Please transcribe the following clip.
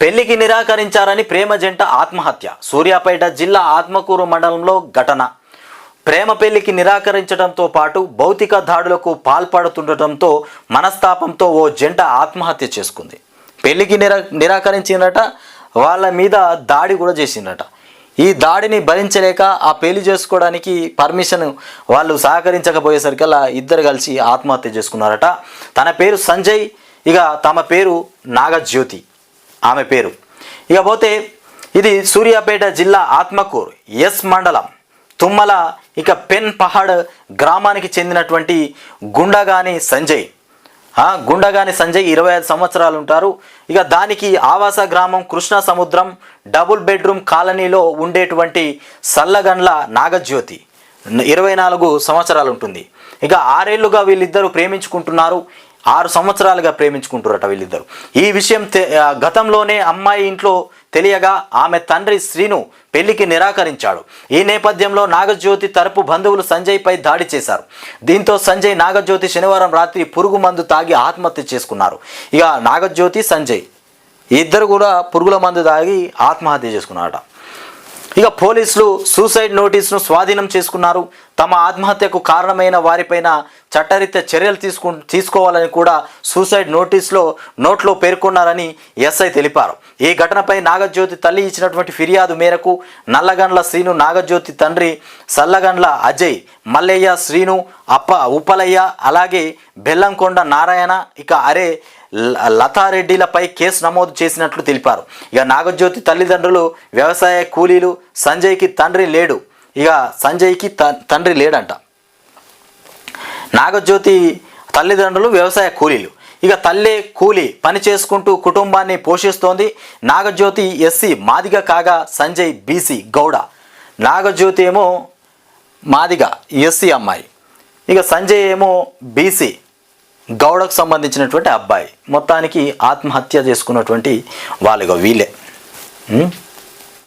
పెళ్ళికి నిరాకరించారని ప్రేమ జంట ఆత్మహత్య. సూర్యాపేట జిల్లా ఆత్మకూరు మండలంలో ఘటన. ప్రేమ పెళ్ళికి నిరాకరించడంతో పాటు భౌతిక దాడులకు పాల్పడుతుండటంతో మనస్తాపంతో ఓ జంట ఆత్మహత్య చేసుకుంది. పెళ్ళికి నిరా నిరాకరించిందట వాళ్ళ మీద దాడి కూడా చేసిందట. ఈ దాడిని భరించలేక ఆ పెళ్ళి చేసుకోవడానికి పర్మిషన్ వాళ్ళు సహకరించకపోయేసరికల్లా ఇద్దరు కలిసి ఆత్మహత్య చేసుకున్నారట. తన పేరు సంజయ్ ఇక తమ పేరు నాగజ్యోతి. ఆమె పేరు. ఇక పోతే ఇది సూర్యాపేట జిల్లా ఆత్మకూరు ఎస్ మండలం. తుమ్మల ఇక పెన్ పహాడ్ గ్రామానికి చెందినటువంటి గుండగాని సంజయ్. గుండగాని సంజయ్ ఇరవై ఐదు సంవత్సరాలు ఉంటారు. ఇక దానికి ఆవాస గ్రామం కృష్ణ సముద్రం డబుల్ బెడ్రూమ్ కాలనీలో ఉండేటువంటి సల్లగండ్ల నాగజ్యోతి. ఇరవై నాలుగు సంవత్సరాలు ఉంటుంది. ఇక ఆరేళ్ళుగా వీళ్ళిద్దరూ ప్రేమించుకుంటున్నారు. ఆరు సంవత్సరాలుగా ప్రేమించుకుంటారట వీళ్ళిద్దరు. ఈ విషయం గతంలోనే అమ్మాయి ఇంట్లో తెలియగా ఆమె తండ్రి శ్రీను పెళ్ళికి నిరాకరించాడు. ఈ నేపథ్యంలో నాగజ్యోతి తరపు బంధువులు సంజయ్పై దాడి చేశారు. దీంతో సంజయ్ నాగజ్యోతి శనివారం రాత్రి పురుగు మందు తాగి ఆత్మహత్య చేసుకున్నారు. ఇక నాగజ్యోతి సంజయ్ ఇద్దరు కూడా పురుగుల మందు తాగి ఆత్మహత్య చేసుకున్నారట. ఇక పోలీసులు సూసైడ్ నోటీసును స్వాధీనం చేసుకున్నారు. తమ ఆత్మహత్యకు కారణమైన వారిపైన చట్టరీత్యా చర్యలు తీసుకు తీసుకోవాలని కూడా సూసైడ్ నోటీస్లో నోట్లో పేర్కొన్నారని ఎస్ఐ తెలిపారు. ఈ ఘటనపై నాగజ్యోతి తల్లి ఇచ్చినటువంటి ఫిర్యాదు మేరకు నల్లగండ్ల శ్రీను నాగజ్యోతి తండ్రి సల్లగండ్ల అజయ్ మల్లయ్య శ్రీను అప్ప ఉప్పలయ్య అలాగే బెల్లంకొండ నారాయణ ఇక అరే ల- లతారెడ్డిలపై కేసు నమోదు చేసినట్లు తెలిపారు. ఇక నాగజ్యోతి తల్లిదండ్రులు వ్యవసాయ కూలీలు సంజయ్కి తండ్రి లేడు. ఇక సంజయ్కి త- తండ్రి లేడంట. నాగజ్యోతి తల్లిదండ్రులు వ్యవసాయ కూలీలు. ఇక తల్లే కూలి పని చేసుకుంటూ కుటుంబాన్ని పోషిస్తోంది నాగజ్యోతి ఎస్సీ మాదిగ కాగా సంజయ్ బీసీ గౌడ. నాగజ్యోతి ఏమో మాదిగ ఎస్సీ అమ్మాయి. ఇక సంజయ్ ఏమో బీసీ గౌడకు సంబంధించినటువంటి అబ్బాయి. మొత్తానికి ఆత్మహత్య చేసుకున్నటువంటి వాళ్ళుగా వీళ్ళే. ఉం?